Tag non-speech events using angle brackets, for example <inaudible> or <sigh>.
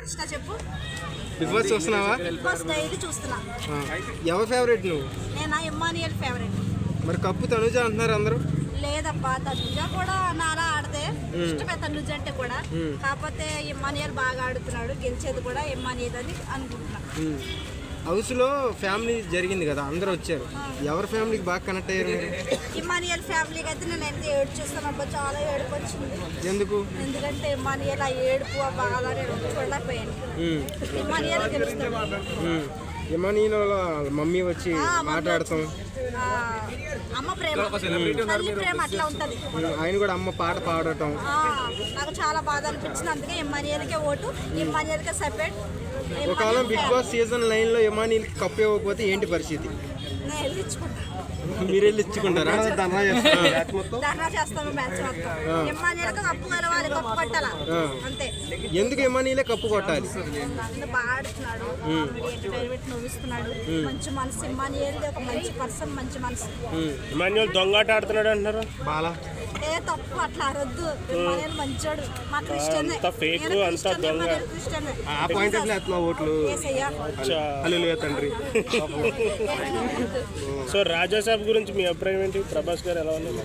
కృష్ణ చెప్పు. Big boss చూస్తున్నావా? Big boss daily చూస్తున్నా. ఎవరి ఫేవరెట్ నువ్వు? నేను ఇమ్మానియల్ ఫేవరెట్ మరి కప్పు తనుజ అంటున్నారు అందరూ. లేదబ్బా తనుజ కూడా నాలా ఆడితే ఇష్టమే తనుజ అంటే కూడా. కాకపోతే ఇమ్మానియల్ బాగా ఆడుతున్నాడు గెలిచేది కూడా ఇమ్మానియల్ అని అనుకుంటున్నా. హౌస్లో ఫ్యామిలీ జరిగింది కదా అందరూ వచ్చారు. ఎవరి ఫ్యామిలీకి బాగా కనెక్ట్ అయ్యారు మీరు? ఇమ్మానియల్ ఫ్యామిలీకి అయితే నేను ఎంత ఏడు చూస్తాను అబ్బా చాలా ఏడుపు వచ్చింది. ఎందుకు? ఎందుకంటే ఇమ్మానియల్ ఆ ఏడుపు ఆ బాధ నేను చూడలేకపోయాను. యమనీలో మమ్మీ వచ్చి మాట్లాడతాం? అమ్మ ప్రేమ. తల్లి ప్రేమ అట్లా ఉంటది. ఆయన కూడా అమ్మ పాట పాడటం. నాకు చాలా బాధ అనిపించింది. అందుకే ఇమ్మానియల్కే ఓటు ఇమ్మానియల్కే సెపరేట్ ఒకవేళ బిగ్ బాస్ సీజన్ నైన్లో యమానీలకి కప్పు ఇవ్వకపోతే ఏంటి పరిస్థితి? మీరు వెళ్ళి ఇచ్చుకుంటారా ధర్నా చేస్తాము మ్యాచ్ మొత్తం? కప్పు కలవాలి కప్పు కొట్టాలా? ఆ. అంతే. ఎందుకు యమానీలే కప్పు కొట్టాలి? నన్ను బాగా ఆడుతున్నాడు ఎంటర్టైన్మెంట్ నవ్విస్తున్నాడు. మంచి మనసు. ఇమ్మానియల్ది ఒక మంచి పర్సన్ మంచి మనసు. ఇమాన్యుల్ దొంగాట ఆడుతున్నాడు అంటున్నారు. బాలా. ఏ తప్పు అట్లా అరొద్దు. ఇమ్మానియల్ మంచోడు. మా క్రిస్టియన్ అంత fake, అంత దొంగ. ఆ పాయింట్ ఓట్లు. హల్లెలూయా తండ్రి. <laughs> సో రాజాసాబ్ గురించి మీ అభిప్రాయం ఏంటి? ప్రభాస్ గారు ఎలా ఉన్నారు?